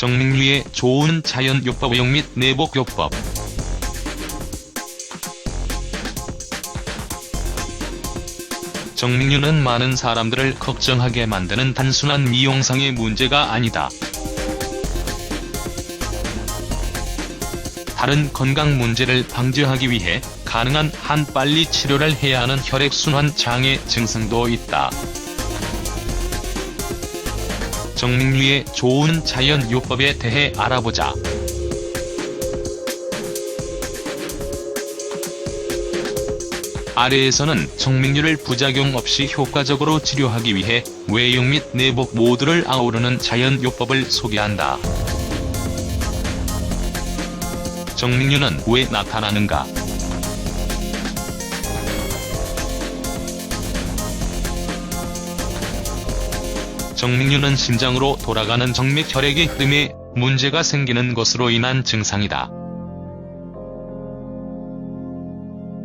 정민류의 좋은 자연요법 외용 및 내복요법 정민류는 많은 사람들을 걱정하게 만드는 단순한 미용상의 문제가 아니다. 다른 건강 문제를 방지하기 위해 가능한 한 빨리 치료를 해야 하는 혈액순환 장애 증상도 있다. 정민류의 좋은 자연 요법에 대해 알아보자. 아래에서는 정민류를 부작용 없이 효과적으로 치료하기 위해 외용 및 내복 모두를 아우르는 자연요법을 소개한다. 정민류는 왜 나타나는가? 정민류는 심장으로 돌아가는 정맥 혈액의 흐름에 문제가 생기는 것으로 인한 증상이다.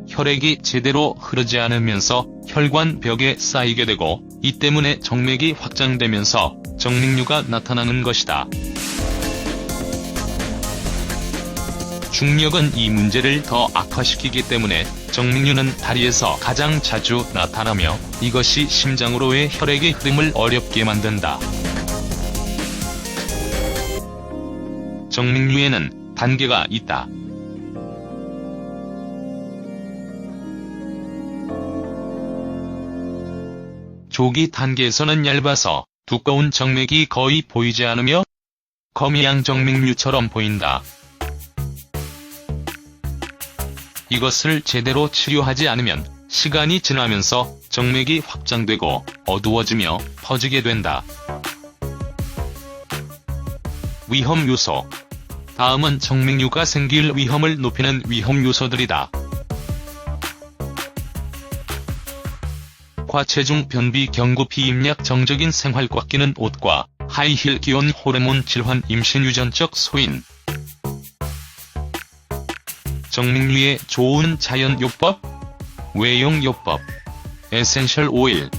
혈액이 제대로 흐르지 않으면서 혈관 벽에 쌓이게 되고 이 때문에 정맥이 확장되면서 정맥류가 나타나는 것이다. 중력은 이 문제를 더 악화시키기 때문에 정맥류는 다리에서 가장 자주 나타나며 이것이 심장으로의 혈액의 흐름을 어렵게 만든다. 정맥류에는 단계가 있다. 조기 단계에서는 얇아서 두꺼운 정맥이 거의 보이지 않으며 거미양 정맥류처럼 보인다. 이것을 제대로 치료하지 않으면 시간이 지나면서 정맥이 확장되고 어두워지며 퍼지게 된다. 위험 요소 다음은 정맥류가 생길 위험을 높이는 위험 요소들이다. 과체중 변비 경구 피임약 정적인 생활과 끼는 옷과 하이힐 기온 호르몬 질환 임신 유전적 소인 정민류의 좋은 자연요법 외용요법 에센셜 오일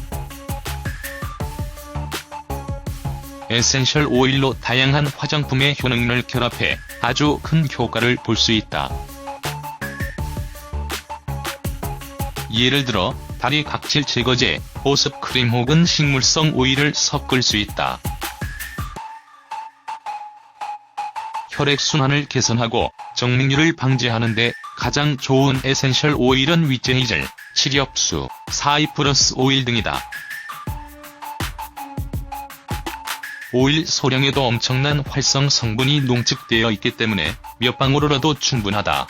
에센셜 오일로 다양한 화장품의 효능을 결합해 아주 큰 효과를 볼 수 있다. 예를 들어 다리 각질 제거제, 보습 크림 혹은 식물성 오일을 섞을 수 있다. 혈액순환을 개선하고 정맥류를 방지하는 데 가장 좋은 에센셜 오일은 위제이젤, 치렵수, 사이프러스 오일 등이다. 오일 소량에도 엄청난 활성 성분이 농축되어 있기 때문에 몇 방울이라도 충분하다.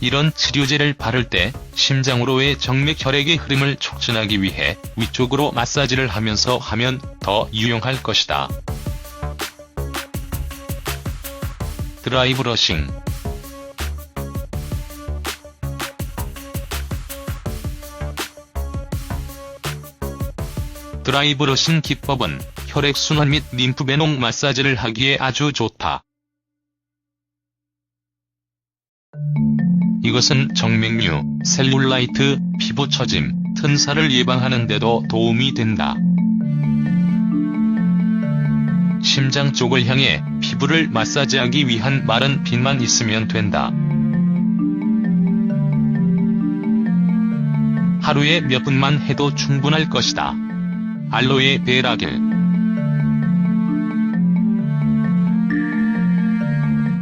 이런 치료제를 바를 때 심장으로의 정맥 혈액의 흐름을 촉진하기 위해 위쪽으로 마사지를 하면서 하면 더 유용할 것이다. 드라이 브러싱 드라이 브러싱 기법은 혈액순환 및 림프배농 마사지를 하기에 아주 좋다. 이것은 정맥류, 셀룰라이트, 피부 처짐, 튼살을 예방하는 데도 도움이 된다. 심장 쪽을 향해 피부를 마사지하기 위한 마른 핀만 있으면 된다. 하루에 몇 분만 해도 충분할 것이다. 알로에 베라겔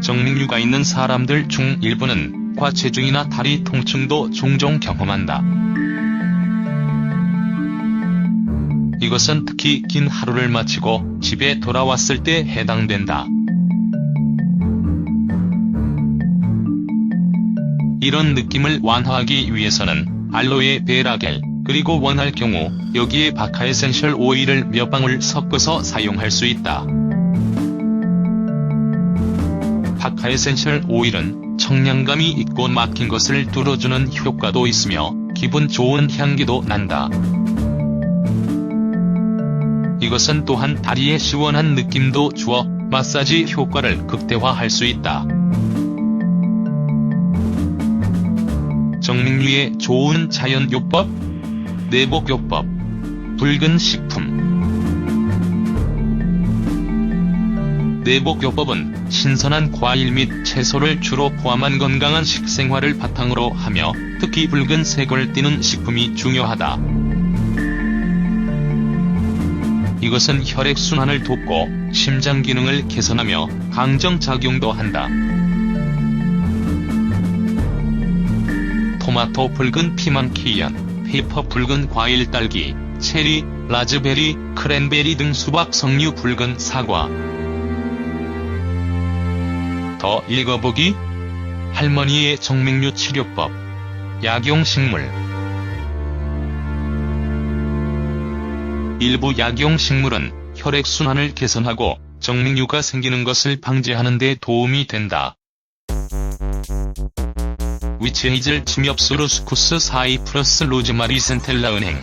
정맥류가 있는 사람들 중 일부는 과체중이나 다리 통증도 종종 경험한다. 이것은 특히 긴 하루를 마치고 집에 돌아왔을 때 해당된다. 이런 느낌을 완화하기 위해서는 알로에 베라겔, 그리고 원할 경우 여기에 바카 에센셜 오일을 몇 방울 섞어서 사용할 수 있다. 바카 에센셜 오일은 청량감이 있고 막힌 것을 뚫어주는 효과도 있으며 기분 좋은 향기도 난다. 이것은 또한 다리에 시원한 느낌도 주어 마사지 효과를 극대화할 수 있다. 정민류의 좋은 자연요법, 내복요법, 붉은 식품 내복요법은 신선한 과일 및 채소를 주로 포함한 건강한 식생활을 바탕으로 하며 특히 붉은색을 띠는 식품이 중요하다. 이것은 혈액순환을 돕고 심장 기능을 개선하며 강정작용도 한다. 토마토 붉은 피망키연, 페이퍼 붉은 과일 딸기, 체리, 라즈베리, 크랜베리 등 수박 석류 붉은 사과. 더 읽어보기 할머니의 정맥류 치료법 약용식물 일부 약용식물은 혈액순환을 개선하고 정맥류가 생기는 것을 방지하는 데 도움이 된다. 위치헤이즐 침엽수 루스쿠스 사이프러스 로즈마리 센텔라 은행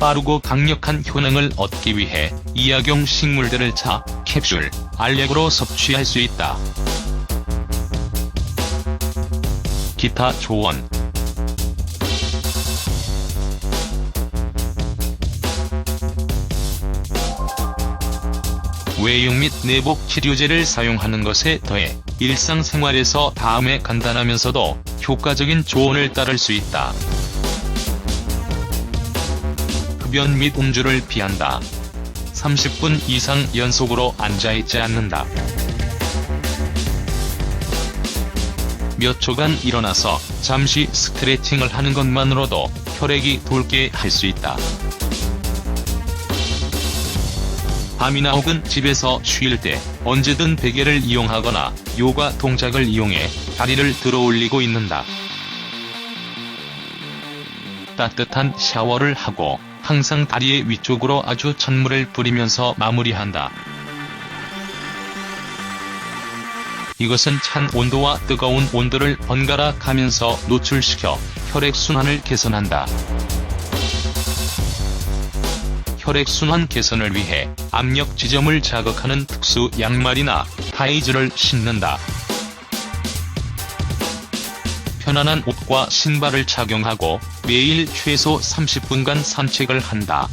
빠르고 강력한 효능을 얻기 위해 이약용 식물들을 차, 캡슐, 알약으로 섭취할 수 있다. 기타 조언 외용 및 내복 치료제를 사용하는 것에 더해 일상생활에서 다음에 간단하면서도 효과적인 조언을 따를 수 있다. 흡연 및 음주를 피한다. 30분 이상 연속으로 앉아있지 않는다. 몇 초간 일어나서 잠시 스트레칭을 하는 것만으로도 혈액이 돌게 할 수 있다. 밤이나 혹은 집에서 쉴 때 언제든 베개를 이용하거나 요가 동작을 이용해 다리를 들어 올리고 있는다. 따뜻한 샤워를 하고 항상 다리의 위쪽으로 아주 찬물을 뿌리면서 마무리한다. 이것은 찬 온도와 뜨거운 온도를 번갈아 가면서 노출시켜 혈액순환을 개선한다. 혈액순환 개선을 위해 압력 지점을 자극하는 특수 양말이나 타이즈를 신는다. 편안한 옷과 신발을 착용하고 매일 최소 30분간 산책을 한다.